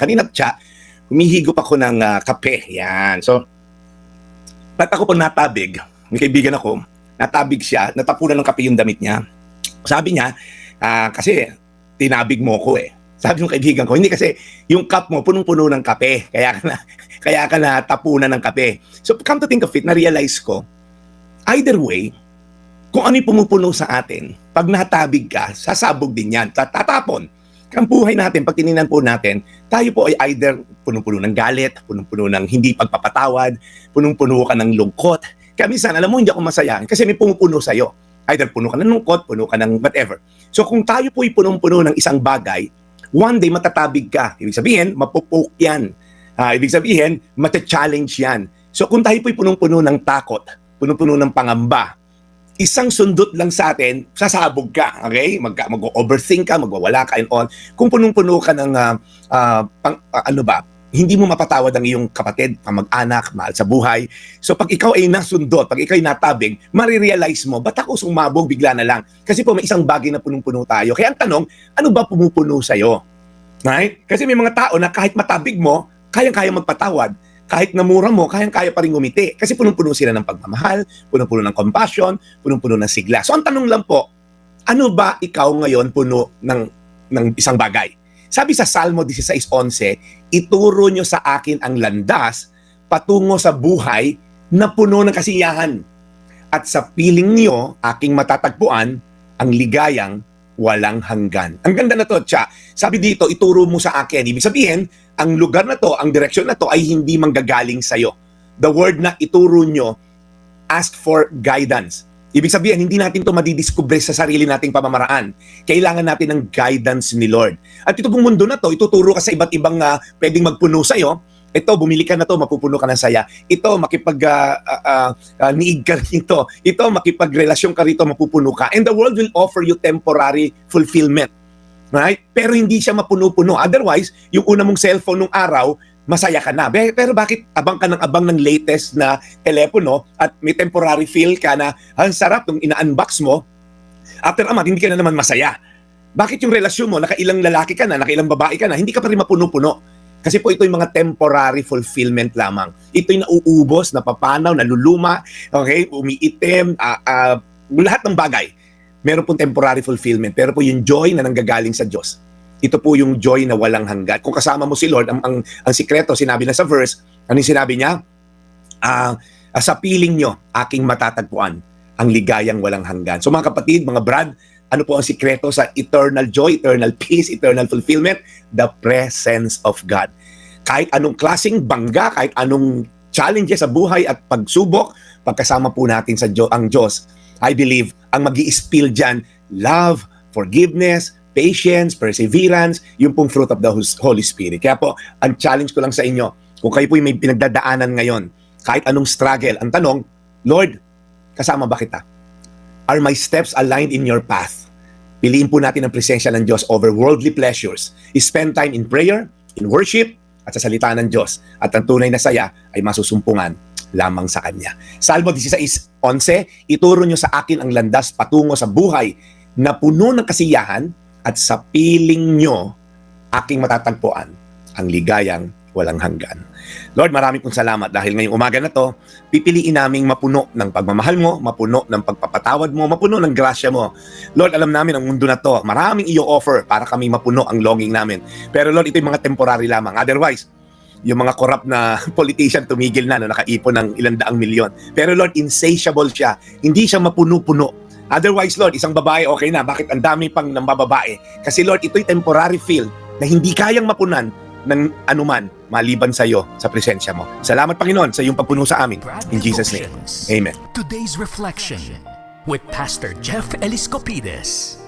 kanina tsa, humihigop ako ng ah, kape. Yan. So, ba't ako po natabig? May kaibigan ako, natabig siya, natapunan ng kape yung damit niya. Sabi niya, ah, kasi tinabig mo ko eh. Sabi ng kaibigan ko, hindi kasi yung cup mo punong-puno ng kape. Kaya ka na, kaya ka na tapunan ng kape. So come to think of it, na-realize ko, either way, kung ano yung pumupuno sa atin, pag natabig ka, sasabog din yan, tat- tatapon. Ang buhay natin, pag tininan po natin, tayo po ay either punong-puno ng galit, punong-puno ng hindi pagpapatawad, punong-puno ka ng lungkot. Kaya minsan, alam mo, hindi ako masaya kasi may pumupuno sa'yo. Either puno ka ng lungkot, puno ka ng whatever. So kung tayo po ay punong-puno ng isang bagay, one day matatabig ka. Ibig sabihin, mapupoke yan. Ah, ibig sabihin, mata-challenge yan. So kung tayo po'y punong-puno ng takot, punong-puno ng pangamba, isang sundot lang sa atin, sasabog ka, okay? Mag, mag-overthink ka, magwawala ka and all. Kung punong-puno ka ng, ah, ah, pang, ah, ano ba, hindi mo mapatawad ang iyong kapatid, kamag-anak, mahal sa buhay. So pag ikaw ay nasundot, pag ikaw ay natabig, marirealize mo, ba't ako sumabog bigla na lang? Kasi po may isang bagay na punong-puno tayo. Kaya ang tanong, ano ba pumupuno sa'yo? Right? Kasi may mga tao na kahit matabig mo, kayang-kaya magpatawad. Kahit namura mo, kayang-kaya pa rin ngumiti. Kasi punong-puno sila ng pagmamahal, punong-puno ng compassion, punong-puno ng sigla. So ang tanong lang po, ano ba ikaw ngayon puno ng, ng isang bagay? Sabi sa Salmo 16.11, ituro nyo sa akin ang landas patungo sa buhay na puno ng kasiyahan. At sa piling niyo, aking matatagpuan ang ligayang walang hanggan. Ang ganda na to, Tsa. Sabi dito, ituro mo sa akin. Ibig sabihin, ang lugar na to, ang direksyon na to ay hindi manggagaling sa'yo. The word na ituro nyo, ask for guidance. Ibig sabihin, hindi natin to madidiskubre sa sarili nating pamamaraan. Kailangan natin ng guidance ni Lord. At ito pong mundo na to, ituturo ka sa iba't ibang uh, pwedeng magpuno sa'yo. Ito, bumili ka na to, mapupuno ka ng saya. Ito, makipag uh, uh, uh, niig ka rito. Ito, makipagrelasyon ka rito, mapupuno ka. And the world will offer you temporary fulfillment. Right? Pero hindi siya mapuno-puno. Otherwise, yung una mong cellphone nung araw, masaya ka na. Pero bakit abang ka ng abang ng latest na telepono at may temporary feel ka na ang sarap nung ina-unbox mo, after a month, hindi ka na naman masaya. Bakit yung relasyon mo, nakailang lalaki ka na, nakailang babae ka na, hindi ka pa rin mapuno-puno. Kasi po ito yung mga temporary fulfillment lamang. Ito yung nauubos, napapanaw, naluluma, okay, umiitim, ah, ah, lahat ng bagay. Meron pong temporary fulfillment. Pero po yung joy na nanggagaling sa Diyos. Ito po yung joy na walang hanggan. Kung kasama mo si Lord, ang, ang, ang sikreto, sinabi na sa verse, ano sinabi niya? Ah, sa piling nyo, aking matatagpuan ang ligayang walang hanggan. So mga kapatid, mga brad, ano po ang sikreto sa eternal joy, eternal peace, eternal fulfillment? The presence of God. Kahit anong klasing bangga, kahit anong challenges sa buhay at pagsubok, pagkasama po natin sa Diyos, ang Diyos, I believe, ang mag spill dyan, love, forgiveness, patience, perseverance, yung pong fruit of the Holy Spirit. Kaya po, ang challenge ko lang sa inyo, kung kayo po may pinagdadaanan ngayon, kahit anong struggle, ang tanong, Lord, kasama ba kita? Are my steps aligned in your path? Piliin po natin ang presensya ng Diyos over worldly pleasures. Spend time in prayer, in worship, at sa salita ng Diyos. At ang tunay na saya ay masusumpungan lamang sa Kanya. Salmo 16.11, ituro nyo sa akin ang landas patungo sa buhay na puno ng kasiyahan at sa piling nyo aking matatagpuan ang ligayang walang hanggan. Lord, maraming pong salamat dahil ngayong umaga na to, pipiliin naming mapuno ng pagmamahal mo, mapuno ng pagpapatawad mo, mapuno ng grasya mo. Lord, alam namin ang mundo na to, maraming iyo offer para kami mapuno ang longing namin. Pero Lord, ito yung mga temporary lamang. Otherwise, yung mga corrupt na politician tumigil na, no, nakaipon ng ilang daang milyon. Pero Lord, insatiable siya. Hindi siya mapuno-puno. Otherwise, Lord, isang babae, okay na. Bakit ang dami pang ng bababae? Kasi Lord, ito'y temporary feel na hindi kayang mapunan ng anuman maliban sa iyo sa presensya mo. Salamat Panginoon sa iyong pagpuno sa amin. In Jesus name. Amen. Today's reflection with Pastor Jeff Eliscopides.